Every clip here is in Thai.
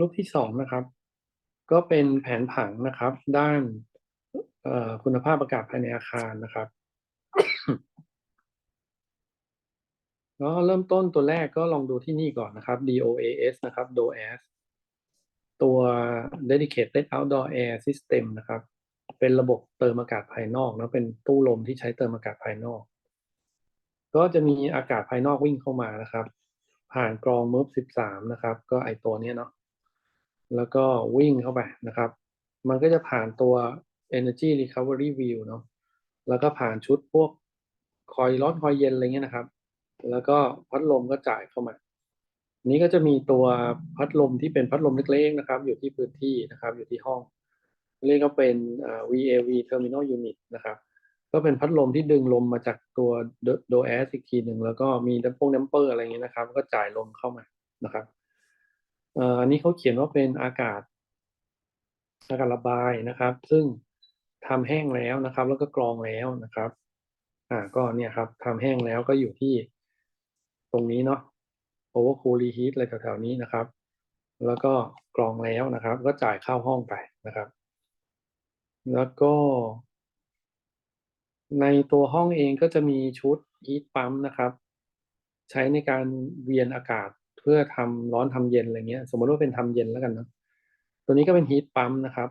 รูปที่สองนะครับ ก็เป็นแผนผังนะครับ ด้านคุณภาพอากาศภายในอาคารนะครับแล้วเริ่มต้นตัวแรกก็ลองดูที่นี่ก่อนนะครับ DOAS นะครับ DOAS ตัว Dedicated Outdoor Air System นะครับ เป็นระบบเติมอากาศภายนอกนะเป็นตู้ลมที่ใช้เติมอากาศภายนอก ก็จะมีอากาศภายนอกวิ่งเข้ามานะครับ ผ่านกรอง MERV 13 นะครับ ก็ไอตัวนี้เนาะ แล้วก็วิ่งเข้าไปนะครับ มันก็จะผ่านตัว Energy Recovery View เนาะแล้วก็ผ่านชุดพวกคอยร้อนคอยเย็นอะไรเงี้ยนะครับ แล้วก็พัดลมก็จ่ายเข้ามา นี้ก็จะมีตัวพัดลมที่เป็นพัดลมเล็กๆนะครับ อยู่ที่พื้นที่นะครับ อยู่ที่ห้อง เรียกก็เป็น VAV Terminal Unit นะครับ ก็เป็นพัดลมที่ดึงลมมาจากตัวโดแอสอีกทีหนึ่งแล้วก็มีดัมพงดัมเปอร์อะไรเงี้ยนะครับ ก็จ่ายลมเข้ามานะครับ อันนี้เขาเขียนว่าเป็นอากาศ อากาศระบายนะครับ ซึ่งทำแห้งแล้วนะครับ แล้วก็กรองแล้วนะครับ อ่าก็เนี่ยครับทำแห้งแล้วก็อยู่ที่ตรงนี้เนาะ overcool reheat อะไรแถวๆนี้นะครับ แล้วก็กรองแล้วนะครับ ก็จ่ายเข้าห้องไปนะครับ แล้วก็ ในตัวห้องเองก็จะมีชุด heat pump นะครับ ใช้ในการเวียนอากาศ พื่อทำร้อนทำเย็นอะไรเงี้ย สมมติว่าเป็นทำเย็นแล้วกันเนาะตัวนี้ก็เป็น heat pump นะครับ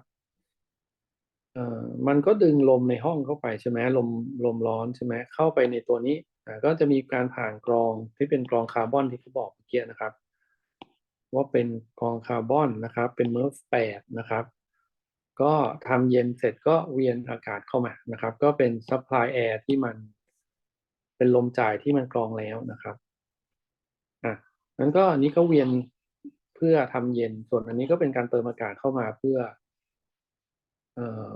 เอ่อมันก็ดึงลมในห้องเข้าไปใช่ไหมลมลมร้อนใช่ไหมเข้าไปในตัวนี้อ่าก็จะมีการผ่านกรองที่เป็นกรองคาร์บอนที่เขาบอกเมื่อกี้นะครับ ว่าเป็นกรองคาร์บอนนะครับ เป็น MERV 8นะครับ ก็ทำเย็นเสร็จก็เวียนอากาศเข้ามานะครับ ก็เป็น supply air ที่มันเป็นลมจ่ายที่มันกรองแล้วนะครับ นั้นก็อันนี้ก็เวียนเพื่อทำเย็น ส่วนอันนี้ก็เป็นการเติมอากาศเข้ามาเพื่อ เอ่อ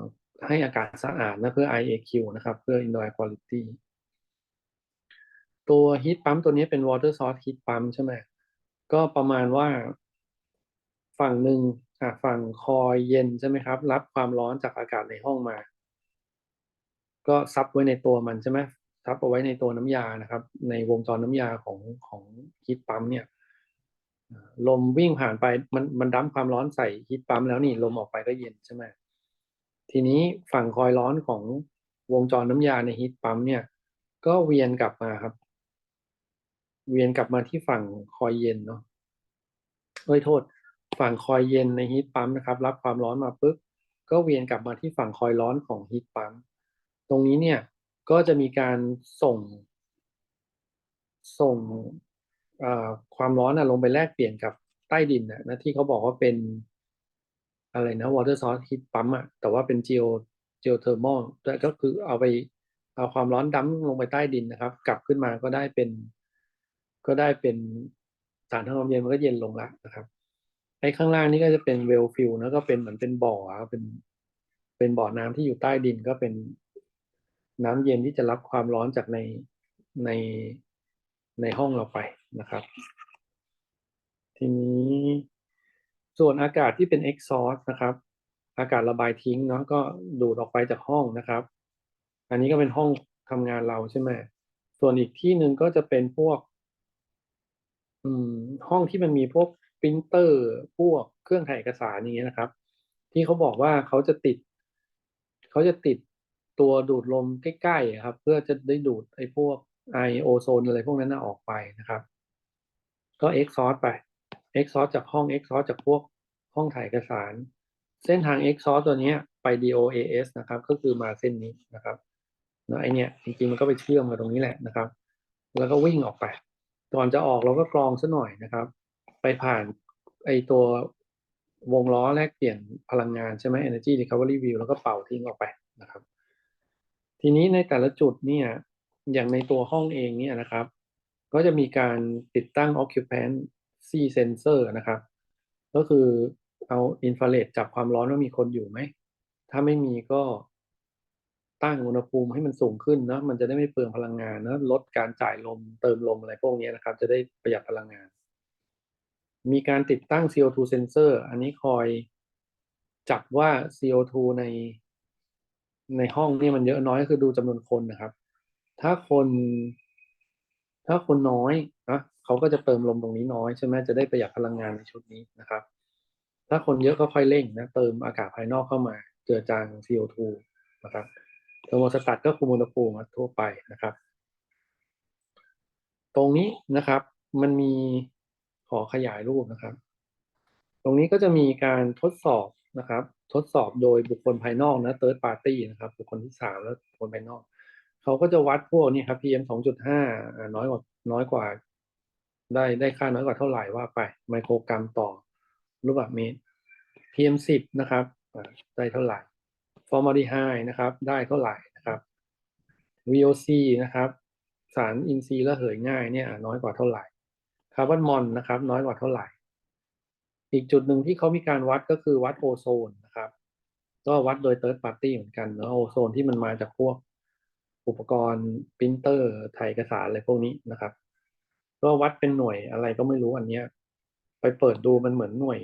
ให้อากาศสะอาดนะเพื่อ IAQ นะครับ เพื่อ indoor air quality ตัว heat pump ตัวนี้เป็น water source heat pump ใช่ไหมก็ประมาณว่าฝั่งหนึ่งอะฝั่งคอยเย็นใช่ไหมครับ รับความร้อนจากอากาศในห้องมา ก็ซับไว้ในตัวมันใช่ไหม ซับเอาไว้ในตัวน้ำยานะครับ ในวงจรน้ำยาของของฮีทปั๊มเนี่ยลมวิ่งผ่านไปมันมันดั้มความร้อนใส่ฮีทปั๊มแล้วนี่ลมออกไปก็เย็นใช่ไหมทีนี้ฝั่งคอยร้อนของวงจรน้ำยาในฮีทปั๊มเนี่ยก็เวียนกลับมาครับ เวียนกลับมาที่ฝั่งคอยเย็นเนาะเอ้ยโทษ ฝั่งคอยเย็นในฮีทปั๊มนะครับ รับความร้อนมาปุ๊บก็เวียนกลับมาที่ฝั่งคอยร้อนของฮีทปั๊มตรงนี้เนี่ย ก็จะมีการส่ง ส่งความร้อนนะลงไปแลกเปลี่ยนกับใต้ดินนะที่เขาบอกว่าเป็นอะไรนะ water source heat pump อะแต่ว่าเป็น geo geothermal ก็คือเอาไปเอาความร้อนดั้มลงไปใต้ดินนะครับ กลับขึ้นมาก็ได้เป็น ก็ได้เป็นสารทางลมเย็นมันก็เย็นลงล้วนะครับไอ้ข้างล่างนี่ก็จะเป็นเวลฟิลนะก็เป็นเหมือนเป็นบ่อเป็นเป็นบ่อน้ำที่อยู่ใต้ดินก็เป็น น้ำเย็นที่จะรับความร้อนจากในในในห้องเราไปนะครับ ทีนี้ส่วนอากาศที่เป็น exhaust นะครับ อากาศระบายทิ้งเนาะก็ดูดออกไปจากห้องนะครับ อันนี้ก็เป็นห้องทำงานเราใช่ไหมส่วนอีกที่หนึ่งก็จะเป็นพวก อืม ห้องที่มันมีพวกปรินเตอร์ พวกเครื่องถ่ายเอกสารอย่างเงี้ยนะครับ ที่เขาบอกว่าเขาจะติด เขาจะติด ตัวดูดลมใกล้ๆครับ เพื่อจะได้ดูดไอ้พวกไอโอโซนอะไรพวกนั้นออกไปนะครับ ก็เอ็กซอร์ไปเอ็กซอร์จากห้องเอ็กซอร์จากพวกห้องถ่ายเอกสาร เส้นทางเอ็กซอร์ตัวนี้ไป DOAS นะครับ ก็คือมาเส้นนี้นะครับนะไอเนี้ยจริงๆมันก็ไปเชื่อมกับตรงนี้แหละนะครับ แล้วก็วิ่งออกไปก่อนจะออกเราก็กรองซะหน่อยนะครับ ไปผ่านไอตัววงล้อแลกเปลี่ยนพลังงานใช่ไหม Energy Recovery View แล้วก็เป่าทิ้งออกไปนะครับ ทีนี้ในแต่ละจุดเนี่ยอย่างในตัวห้องเองเนี่ยนะครับ ก็จะมีการติดตั้ง occupancy sensor นะครับ ก็คือเอาอินฟราเรดจับความร้อนว่ามีคนอยู่ไหม ถ้าไม่มีก็ตั้งอุณหภูมิให้มันสูงขึ้นนะมันจะได้ไม่เปลืองพลังงานนะลดการจ่ายลมเติมลมอะไรพวกนี้นะครับ จะได้ประหยัดพลังงาน มีการติดตั้ง CO2 sensor อันนี้คอยจับว่า CO2 ใน ในห้องนี่มันเยอะน้อยคือดูจำนวนคนนะครับ ถ้าคนถ้าคนน้อยนะเขาก็จะเติมลมตรงนี้น้อยใช่ไหมจะได้ประหยัดพลังงานในชุดนี้นะครับ ถ้าคนเยอะก็ค่อยเร่งนะเติมอากาศภายนอกเข้ามาเจือจาง CO2 นะครับเทอร์โมสตัตก็คุมอุณหภูมิทั่วไปนะครับ ตรงนี้นะครับมันมีขอขยายรูปนะครับ ตรงนี้ก็จะมีการทดสอบนะครับ ทดสอบโดยบุคคลภายนอกนะ third party นะครับ บุคคลที่สามแล้วบุคคลภายนอก เขาก็จะวัดพวกนี้ครับ PM 2.5อ่าน้อยกว่าน้อยกว่า ได้ได้ค่าน้อยกว่าเท่าไหร่ว่าไป ไมโครกรัมต่อลูกบาศก์เมตร PM 10นะครับได้เท่าไหร่ฟอร์มาลดีไฮด์นะครับ ได้เท่าไหร่นะครับ VOC นะครับ สารอินทรีย์ระเหยง่ายเนี่ยน้อยกว่าเท่าไหร่คาร์บอนมอนนะครับ น้อยกว่าเท่าไหร่ อีกจุดหนึ่งที่เขามีการวัดก็คือวัดโอโซนนะครับ ก็วัดโดย third party เหมือนกันเนาะโอโซนที่มันมาจากพวกอุปกรณ์ปรินเตอร์ถ่ายเอกสารอะไรพวกนี้นะครับ ก็วัดเป็นหน่วยอะไรก็ไม่รู้อันเนี้ย ไปเปิดดูมันเหมือนหน่วย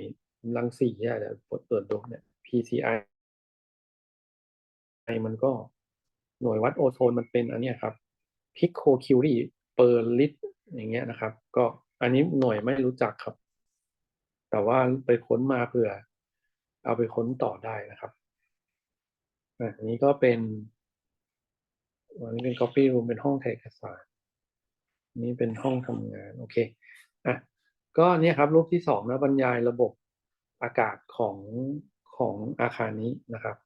รังสีอะเดี๋ยวเปิดดูเนี่ย PCI มันก็หน่วยวัดโอโซนมันเป็นอันเนี้ยครับ pico curie per lit อย่างเงี้ยนะครับ ก็อันนี้หน่วยไม่รู้จักครับ แต่ว่าไปค้นมาเผื่อ เอาไปค้นต่อได้นะครับอันนี้ก็เป็นอันนี้เป็น copy room เป็นห้องถ่ายเอกสารนนี้เป็นห้องทำงาน โอเคอะก็เนี่ยครับรูปที่สองนะบรรยายระบบอากาศของของอาคารนี้นะครับ